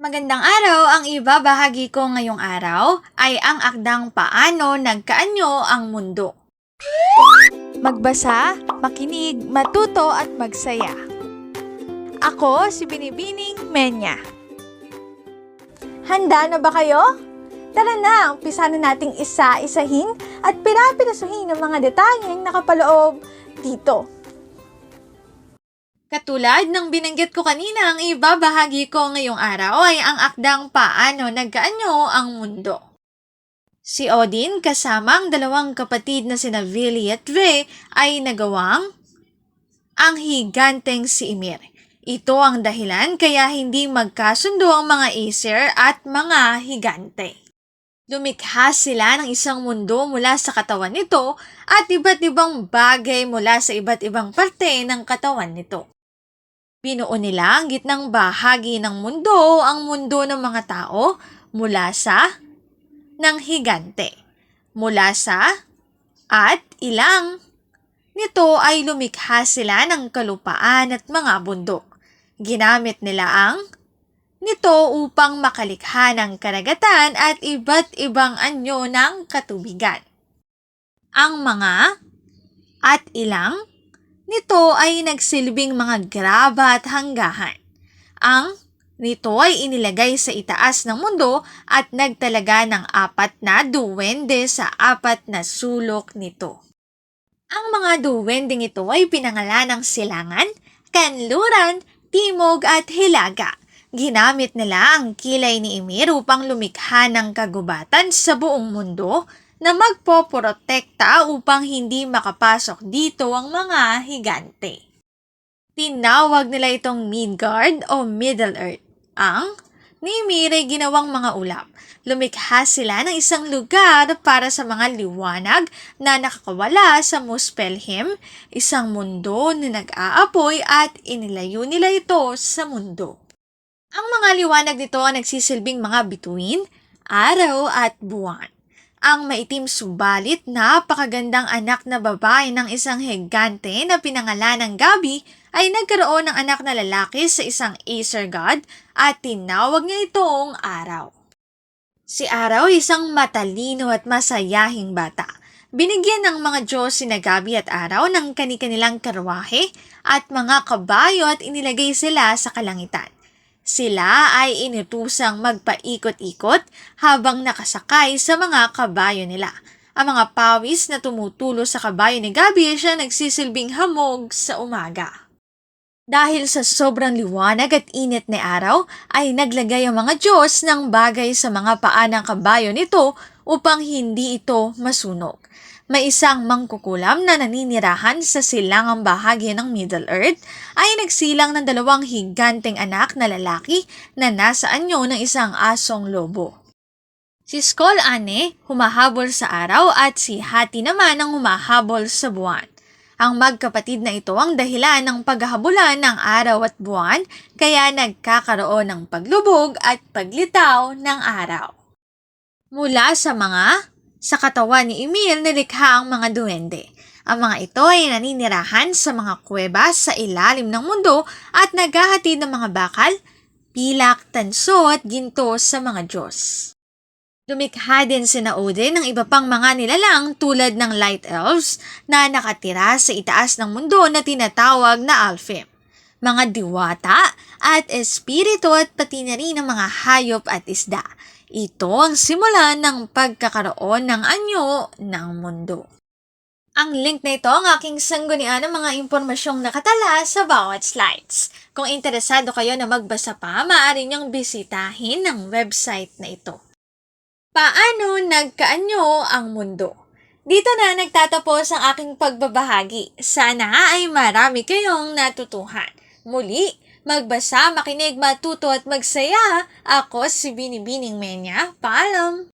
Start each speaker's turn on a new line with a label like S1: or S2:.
S1: Magandang araw! Ang ibabahagi ko ngayong araw ay ang akdang paano nagkaanyo ang mundo. Magbasa, makinig, matuto at magsaya. Ako si Binibining Menya. Handa na ba kayo? Tara na, umpisa na nating isa-isahin at pirapirasuhin ang mga detalyeng nakapaloob dito. Katulad ng binanggit ko kanina, ang ibabahagi ko ngayong araw ay ang akdang paano nagkaanyo ang mundo. Si Odin kasama ang dalawang kapatid na sina Vili at Ve ay nagawang ang higanteng si Ymir. Ito ang dahilan kaya hindi magkasundo ang mga Aesir at mga higante. Lumikha sila ng isang mundo mula sa katawan nito at iba't ibang bagay mula sa iba't ibang parte ng katawan nito. Binuo nila ang gitnang bahagi ng mundo, ang mundo ng mga tao, mula sa ng higante. Mula sa at ilang. Nito ay lumikha sila ng kalupaan at mga bundok. Ginamit nila ang nito upang makalikha ng karagatan at iba't ibang anyo ng katubigan. Ang mga at ilang nito ay nagsilbing mga graba at hanggahan. Ang nito ay inilagay sa itaas ng mundo at nagtalaga ng apat na duwende sa apat na sulok nito. Ang mga duwendeng ito ay pinangalan ng silangan, kanluran, timog at hilaga. Ginamit nila ang kilay ni Ymir upang lumikha ng kagubatan sa buong mundo na magpoprotekta upang hindi makapasok dito ang mga higante. Tinawag nila itong Midgard o Middle Earth. Ang ni Ymir ay ginawang mga ulap. Lumikha sila ng isang lugar para sa mga liwanag na nakakawala sa Muspelheim, isang mundo na nag-aapoy at inilayo nila ito sa mundo. Ang mga liwanag nito ang nagsisilbing mga bituin, araw at buwan. Ang maitim subalit napakagandang anak na babae ng isang higante na pinangalan ng Gabi ay nagkaroon ng anak na lalaki sa isang Acer god at tinawag niya itong Araw. Si Araw ay isang matalino at masayahing bata. Binigyan ng mga Diyos si Gabi at Araw ng kani-kanilang karwahe at mga kabayo at inilagay sila sa kalangitan. Sila ay inutusang magpaikot-ikot habang nakasakay sa mga kabayo nila. Ang mga pawis na tumutulo sa kabayo ni Gabi siya nagsisilbing hamog sa umaga. Dahil sa sobrang liwanag at init ni araw, ay naglagay ang mga Diyos ng bagay sa mga paa ng kabayo nito upang hindi ito masunog. May isang mangkukulam na naninirahan sa silangang bahagi ng Middle Earth ay nagsilang ng dalawang higanteng anak na lalaki na nasa anyo ng isang asong lobo. Si Skol Ane humahabol sa araw at si Hati naman ang humahabol sa buwan. Ang magkapatid na ito ang dahilan ng paghahabulan ng araw at buwan kaya nagkakaroon ng paglubog at paglitaw ng araw. Mula sa mga sa katawan ni Emil nilikha ang mga duwende. Ang mga ito ay naninirahan sa mga kuweba sa ilalim ng mundo at naghahatid ng mga bakal, pilak, tanso at ginto sa mga Diyos. Lumikha din si Odin ng iba pang mga nilalang tulad ng Light Elves na nakatira sa itaas ng mundo na tinatawag na Alfim. Mga diwata at espiritu at pati na rin ng mga hayop at isda. Ito ang simula ng pagkakaroon ng anyo ng mundo. Ang link na ito ang aking sanggunian ng mga impormasyong nakatala sa bawat slides. Kung interesado kayo na magbasa pa, maaari niyong bisitahin ang website na ito. Paano nagkaanyo ang mundo? Dito na nagtatapos ang aking pagbabahagi. Sana ay marami kayong natutuhan. Muli, Magbasa, makinig, matuto at magsaya. Ako si Binibining Menya. Paalam!